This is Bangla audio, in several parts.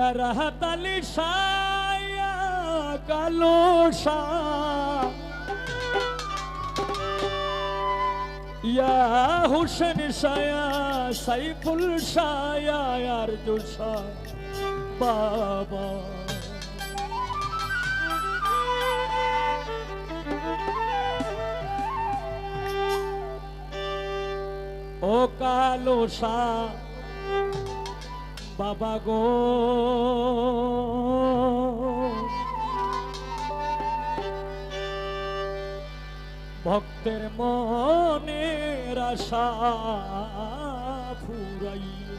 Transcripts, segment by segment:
রাহাত আলী সায়া কালো শাহ ইয়া হুসেন সায়া সাইফুল সায়া আর জোসা বাবা ও কালো শাহ বাবা গো। ভক্তের মনের আশা ফুরাইও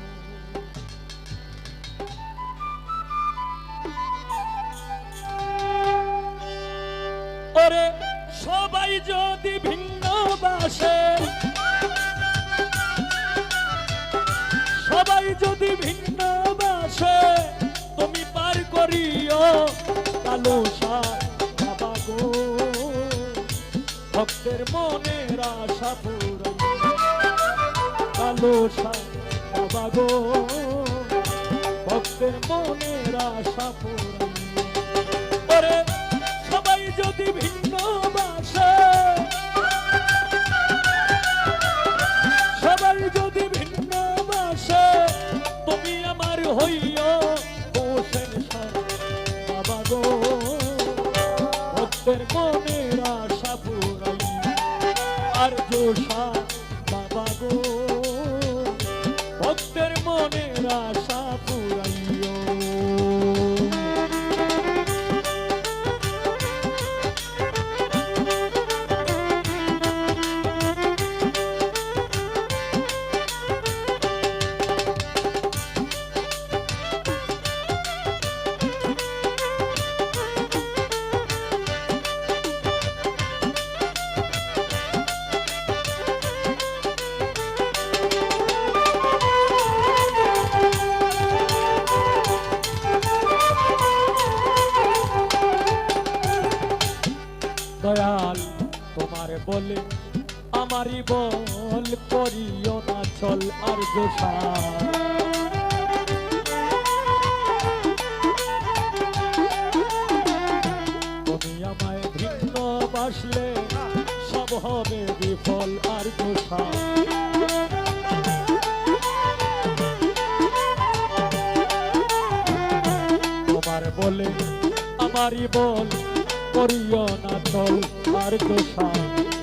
ওরে সবাই যদি ভিন্ন বাসে কালো বাবা গো ভক্তের মনের আশা পুরাই কালো বাবা গো ভক্তের মনের আশা ওরে সবাই যদি ভিন্ন ভক্তের মনের আশা পুরাই আর জোশা আমারই বল, করিও না চল আর জোসা তুমি আমায় ভিন্ন বাসলে, সব হবে বিফল আর জোসা তোমার বলে আমারই বল, করিও না চল আর দোষা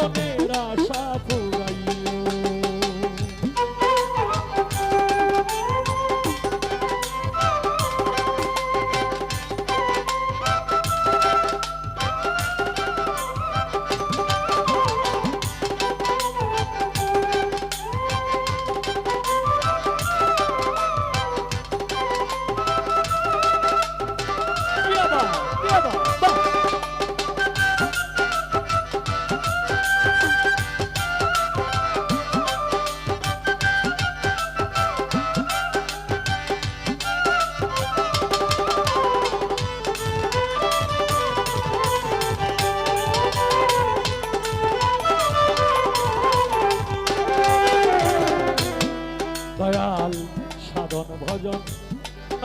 ভক্তের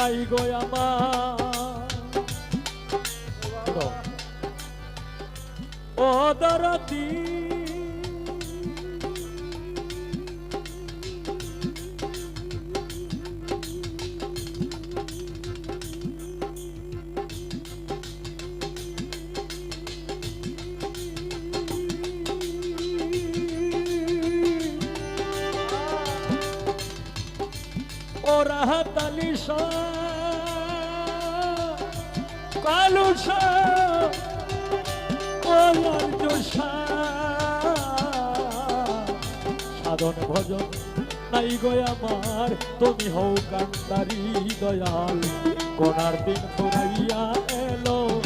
নাই গো আমার। ও দরদি। সাধন ভজন নাই গো আমার। তুমি হও কান্দারি দয়াল। কোনার দিন ফুরাইয়া এলো,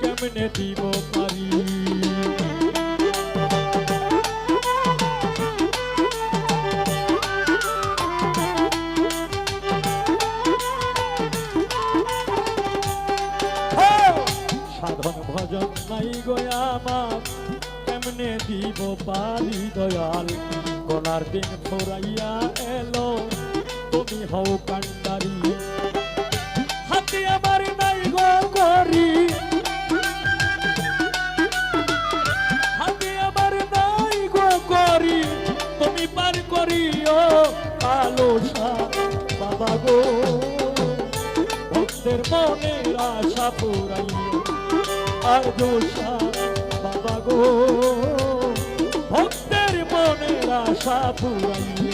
কেমনে দিব পারি? সাধন ভজন নাই গো আমার কেমনে দিব পারি দয়াল কোনার দিন ফুরাইয়া এলো তুমি হও কান্ডারি হাতে আমার নাই গো করি হাতে আমার নাই গো করি তুমি পার করিও কালো বাবা গো ভক্তের মনের আশা পুরাইও আর দোষা বাবা গো ভক্তের মনের আশা পুরাইও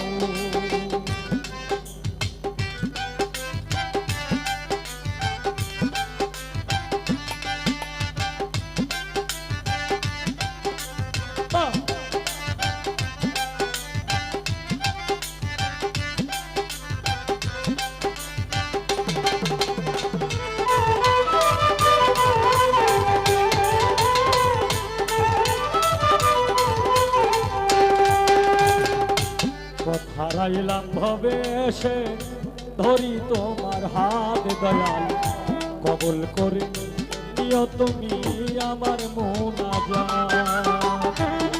ভবে এসে ধরি তোমার হাত দয়াল। কবল করে তুমি আমার মন হারাইলাম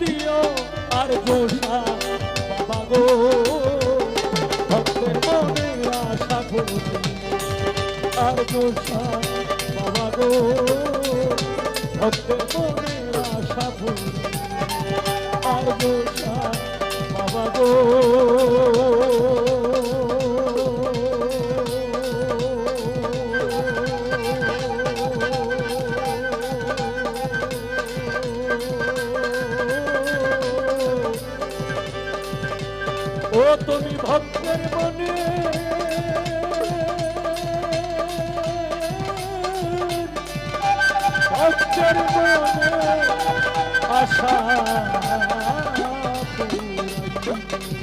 দিও আর গোসা বাবা গো, ভক্তের মনের আশা পুরাইও আর গোসা বাবা গো, ভক্তের মনের আশা পুরাইও আর গোসা বাবা গো। ও তুমি ভক্তের মনে। ভক্তের মনে আশা পুরাইও।